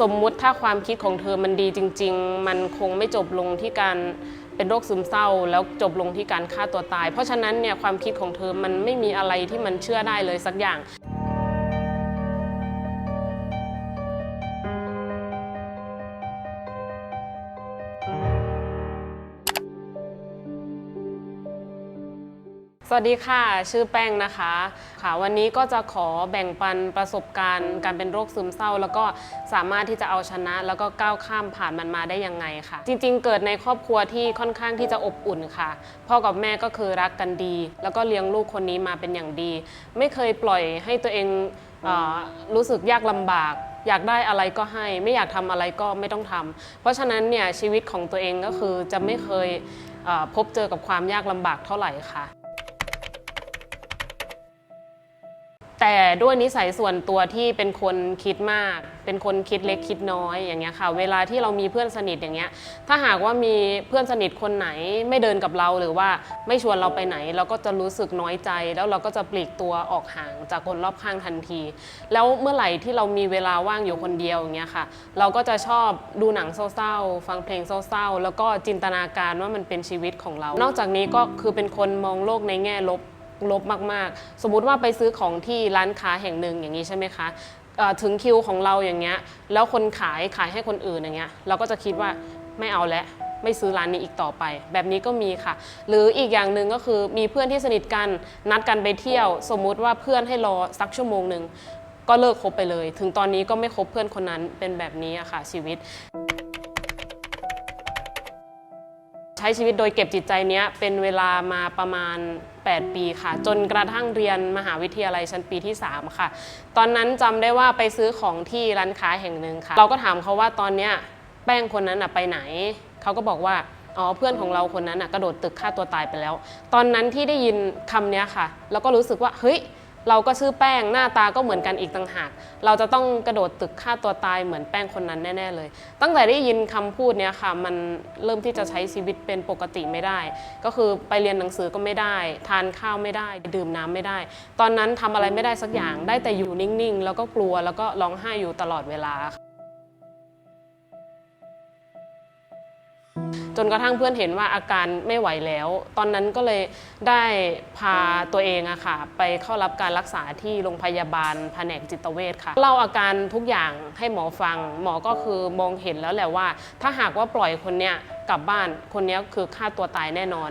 สมมุติถ้าความคิดของเธอมันดีจริง ๆ มันคงไม่จบลงที่การเป็นโรคซึมเศร้า แล้วจบลงที่การฆ่าตัวตาย เพราะฉะนั้นเนี่ยความคิดของเธอมันไม่มีอะไรที่มันเชื่อได้เลยสักอย่าง สวัสดีค่ะ ชื่อแป้งนะคะค่ะ วันนี้ก็จะขอแบ่งปันประสบการณ์ การเป็นโรคซึมเศร้า แล้วก็สามารถที่จะเอาชนะ แล้วก็ก้าวข้ามผ่านมันมาได้ยังไงค่ะ จริง ๆ เกิดในครอบครัวที่ค่อนข้างที่จะอบอุ่นค่ะ พ่อกับแม่ก็คือรักกันดี แล้วก็เลี้ยงลูกคนนี้มาเป็นอย่างดี ไม่เคยปล่อยให้ตัวเองเออรู้สึกยากลำบากอยากได้อะไรก็ให้ไม่อยากทำอะไรก็ไม่ต้องทำเพราะฉะนั้นเนี่ยชีวิตของตัวเองก็คือจะไม่เคยพบเจอกับความยากลำบากเท่าไหร่ค่ะ แต่ด้วยนิสัยส่วนตัวที่เป็นคนคิดมาก เป็นคนคิดเล็กคิดน้อยอย่างเงี้ยค่ะ เวลาที่เรามีเพื่อนสนิทอย่างเงี้ย ถ้าหากว่ามีเพื่อนสนิทคนไหนไม่เดินกับเราหรือว่าไม่ชวนเราไปไหน เราก็จะรู้สึกน้อยใจ แล้วเราก็จะปลีกตัวออกห่างจากคนรอบข้างทันที แล้วเมื่อไหร่ที่เรามีเวลาว่างอยู่คนเดียวอย่างเงี้ยค่ะ เราก็จะชอบดูหนังเศร้าๆ ฟังเพลงเศร้าๆ แล้วก็จินตนาการว่ามันเป็นชีวิตของเรา นอกจากนี้ก็คือเป็นคนมองโลกในแง่ลบ ลบมากๆ สมมุติว่าไปซื้อของที่ร้านค้าแห่งหนึ่งอย่างนี้ใช่ไหมคะถึงคิวของเราอย่างเงี้ย แล้วคนขายขายให้คนอื่นอย่างเงี้ย เราก็จะคิดว่าไม่เอาแล้วไม่ซื้อร้านนี้อีกต่อไป แบบนี้ก็มีค่ะ หรืออีกอย่างหนึ่งก็คือมีเพื่อนที่สนิทกันนัดกันไปเที่ยว สมมุติว่าเพื่อนให้รอสักชั่วโมงหนึ่งก็เลิกคบไปเลย ถึงตอนนี้ก็ไม่คบเพื่อนคนนั้นเป็นแบบนี้อะค่ะ ชีวิต ใช้ชีวิตโดยเก็บจิตใจเนี้ยเป็นเวลามาประมาณ 8 ปีค่ะ จนกระทั่งเรียนมหาวิทยาลัยชั้นปีที่ 3 ค่ะ ตอนนั้นจำได้ว่าไปซื้อของที่ร้านค้าแห่งหนึ่งค่ะ เราก็ถามเขาว่าตอนเนี้ยแป้งคนนั้นน่ะไปไหน เขาก็บอกว่าอ๋อเพื่อนของเราคนนั้นน่ะกระโดดตึกฆ่าตัวตายไปแล้ว ตอนนั้นที่ได้ยินคำเนี้ยค่ะ แล้วก็รู้สึกว่าเฮ้ย เราก็ชื่อแป้งหน้าตาก็เหมือนกันอีกต่างหาก เราจะต้องกระโดดตึกฆ่าตัวตายเหมือนแป้งคนนั้นแน่ ๆ เลย ตั้งแต่ได้ยินคำพูดเนี้ยค่ะ มันเริ่มที่จะใช้ชีวิตเป็นปกติไม่ได้ ก็คือไปเรียนหนังสือก็ไม่ได้ ทานข้าวไม่ได้ ดื่มน้ำไม่ได้ ตอนนั้นทำอะไรไม่ได้สักอย่างได้แต่อยู่นิ่งๆ แล้วก็กลัวแล้วก็ร้องไห้อยู่ตลอดเวลา จนกระทั่งเพื่อนเห็นว่าอาการไม่ไหวแล้ว ตอนนั้นก็เลยได้พาตัวเองอะค่ะ ไปเข้ารับการรักษาที่โรงพยาบาลแผนกจิตเวชค่ะ เล่าอาการทุกอย่างให้หมอฟัง หมอก็คือมองเห็นแล้วแหละว่า ถ้าหากว่าปล่อยคนเนี้ยกลับบ้านคนนี้คือฆ่าตัวตายแน่นอน